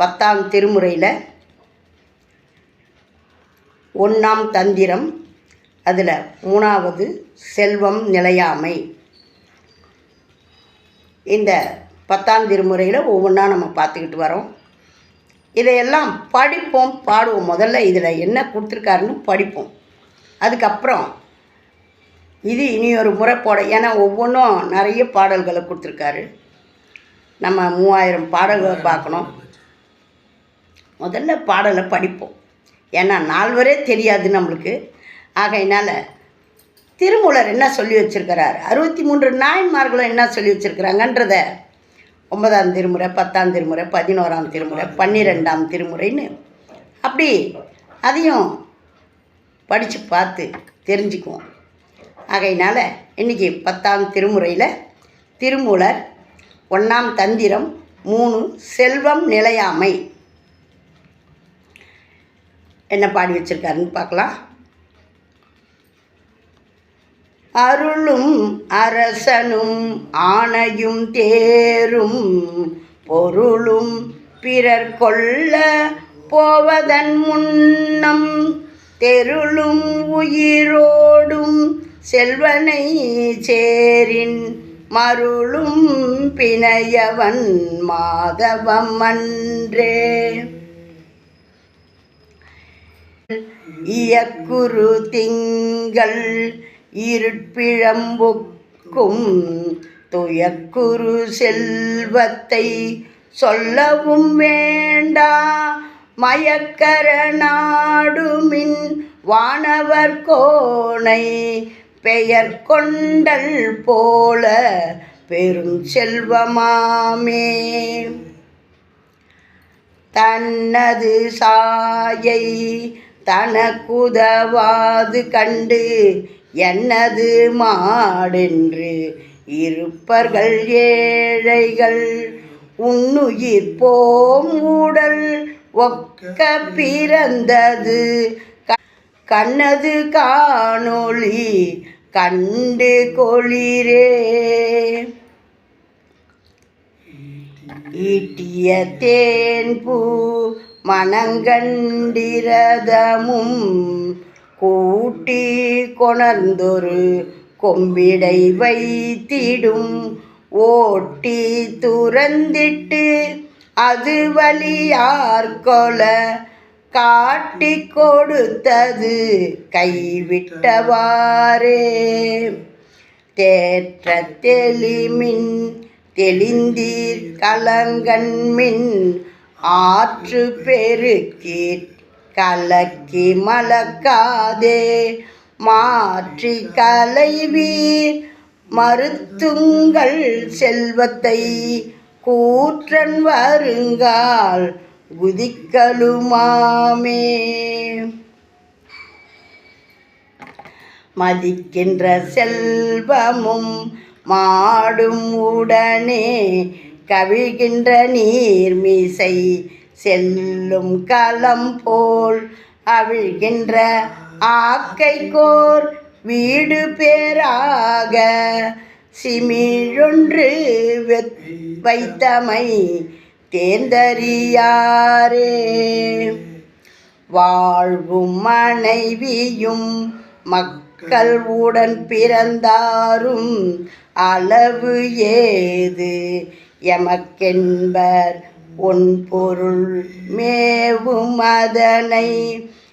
பத்தாம் திருமுறையில் ஒன்றாம் தந்திரம் அதில் மூணாவது செல்வம் நிலையாமை. இந்த பத்தாம் திருமுறையில் ஒவ்வொன்றா நம்ம பார்த்துக்கிட்டு வரோம். இதையெல்லாம் படிப்போம் பாடுவோம். முதல்ல இதில் என்ன கொடுத்துருக்காருன்னு படிப்போம். அதுக்கப்புறம் இது இனி ஒரு முறை போட ஏன்னா ஒவ்வொன்றும் நிறைய பாடல்களை கொடுத்துருக்காரு. நம்ம மூவாயிரம் பாடல்களை பார்க்கணும். முதல்ல பாடலை படிப்போம். ஏன்னா நால்வரே தெரியாது நம்மளுக்கு. ஆகையினால் திருமூலர் என்ன சொல்லி வச்சுருக்கிறார்? அறுபத்தி மூன்று நாயன்மார்களும் என்ன சொல்லி வச்சுருக்கிறாங்கன்றத ஒன்பதாம் திருமுறை பத்தாம் திருமுறை பதினோராம் திருமுறை பன்னிரெண்டாம் திருமுறைன்னு அப்படி அதையும் படித்து பார்த்து தெரிஞ்சுக்குவோம். ஆகையினால் இன்றைக்கி பத்தாம் திருமுறையில் திருமூலர் ஒன்றாம் தந்திரம் மூணு செல்வம் நிலையாமை என்ன பாடி வச்சிருக்காருன்னு பார்க்கலாம். அருளும் அரசனும் ஆணையும் தேரும் பொருளும் பிறர் கொள்ள போவதன் முன்னம் தெருளும் உயிரோடும் செல்வனை சேரின் மருளும் பிணையவன் மாதவம் அன்றே. இயக்குரு திங்கள் இருட்பிழம்புக்கும் துயக்குரு செல்வத்தை சொல்லவும் வேண்டா. மயக்கர நாடுமின் வானவர் கோணை பெயர் கொண்டல் போல பெரும் செல்வமாமே தன்னது சாயை தனக்குதவாது கண்டு என்னது மாடென்று இருப்பர்கள் ஏழைகள். உன்னுயிர் போம் உடல் ஒக்க பிறந்தது. க- கண்ணது காணொளி கண்டு கொளிரே. ஈட்டிய தேன்பூ மனங்கண்டிரதமும் கூட்டி கொணர்ந்தொரு கொம்பிடை வைத்திடும். ஓட்டி துறந்திட்டு அது வழியார் கொல காட்டி கொடுத்தது கைவிட்டவாறே. தேற்ற தெளிமின் தெளிந்தீர் கலங்கண்மின் ஆற்று பெருக்கீர் கலக்கி மலக்காதே. மாற்றி கலைவீர் மறுத்துங்கள் செல்வத்தை. கூற்றன் வருங்கால் குதிக்கலுமாமே. மதிக்கின்ற செல்வமும் மாடும் உடனே கவிழ்கின்ற நீர்மீசை செல்லும் களம் போல் அவிழ்கின்ற ஆக்கைக்கோர் வீடு பேராக சிமிழொன்று வைத்தமை தேர்ந்தறியாரே. வாழ்வும் மனைவியும் மக்கள் உடன் பிறந்தாரும் அளவு ஏது? எமக்கென்பர் உன் பொருள் மேவும் அதனை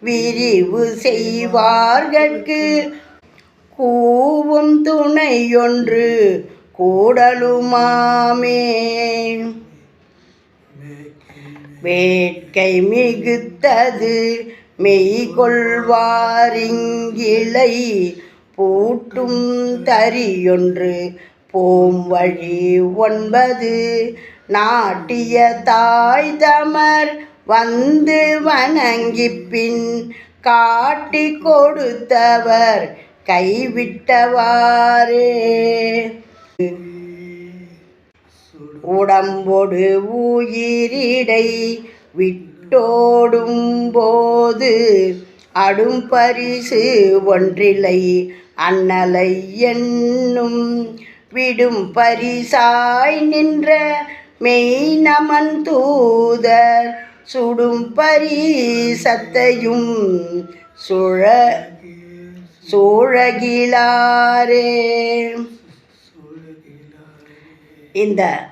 விரிவு செய்வார்கட்கு. கூவும் துணையொன்று கூடலுமாமே. வேட்கை மிகுத்தது மெய்கொள்வாரிங்கிளை பூட்டும் தரியொன்று போம் வழி ஒன்பது. நாட்டிய தாய் தமர் வந்து வணங்கி பின் காட்டி கொடுத்தவர் கைவிட்டவாறே. உடம்பொடு உயிரிடை விட்டோடும் போது அடும் பரிசு ஒன்றில்லை. அண்ணலை என்னும் விடும் பரிசாய் நின்ற மெய் நமன் தூதர். சுடும் பரிசத்தையும் சுழ சூழகிலாரே. இந்த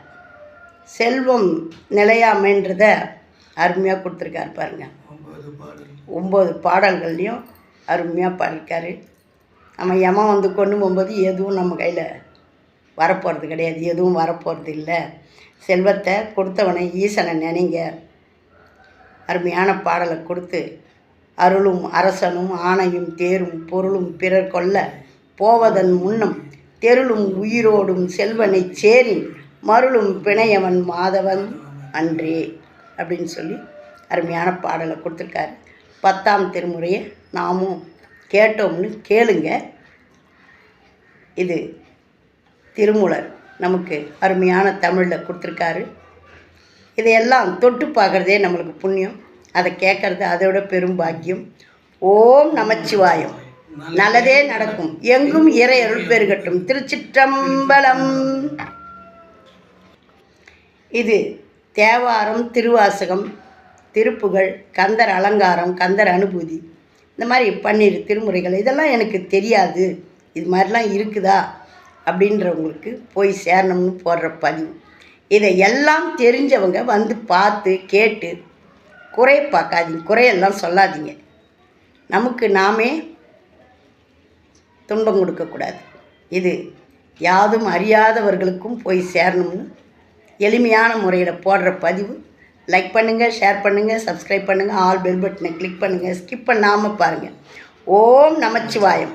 செல்வம் நிலையாமைன்றத அருமையாக கொடுத்துருக்காரு பாருங்க. ஒம்பது பாடல்கள்லையும் அருமையாக பாடியிருக்காரு. நம்ம யமம் வந்து கொண்டு போகும்போது எதுவும் நம்ம கையில் வரப்போகிறது கிடையாது எதுவும் வரப்போகிறது இல்லை. செல்வத்தை கொடுத்தவனை ஈசனை நினைங்க. அருமையான பாடலை கொடுத்து அருளும் அரசனும் ஆணையும் தேரும் பொருளும் பிறர் கொல்ல போவதன் முன்னம் தெருளும் உயிரோடும் செல்வனைச் சேரின் மருளும் பிணையவன் மாதவன் அன்றே அப்படின்னு சொல்லி அருமையான பாடலை கொடுத்துருக்காரு. பத்தாம் திருமுறையை நாமும் கேட்டோம்னு கேளுங்க. இது திருமூலர் நமக்கு அருமையான தமிழில் கொடுத்துருக்காரு. இதையெல்லாம் தொட்டு பார்க்குறதே நம்மளுக்கு புண்ணியம். அதை கேட்குறது அதோட பெரும் பாக்கியம். ஓம் நமச்சிவாயம். நல்லதே நடக்கும். எங்கும் இறை அருள் பெருகட்டும். திருச்சிற்றம்பலம். இது தேவாரம் திருவாசகம் திருப்புகழ் கந்தர் அலங்காரம் கந்தர் அனுபூதி. இந்த மாதிரி பன்னீர் திருமுறைகள் இதெல்லாம் எனக்கு தெரியாது. இது மாதிரிலாம் இருக்குதா? அப்படின்றவங்களுக்கு போய் சேரணும்னு போடுற பதிவு. இதை எல்லாம் தெரிஞ்சவங்க வந்து பார்த்து கேட்டு குறை பார்க்காதீங்க. குறையெல்லாம் சொல்லாதீங்க. நமக்கு நாமே துன்பம் கொடுக்கக்கூடாது. இது யாதும் அறியாதவர்களுக்கும் போய் சேரணும்னு எளிமையான முறையில் போடுற பதிவு. லைக் பண்ணுங்கள் ஷேர் பண்ணுங்கள் சப்ஸ்கிரைப் பண்ணுங்கள் ஆல் பெல் பட்டனை கிளிக் பண்ணுங்கள் ஸ்கிப் பண்ணாமல் பாருங்கள் ஓம் நமச்சிவாயம்.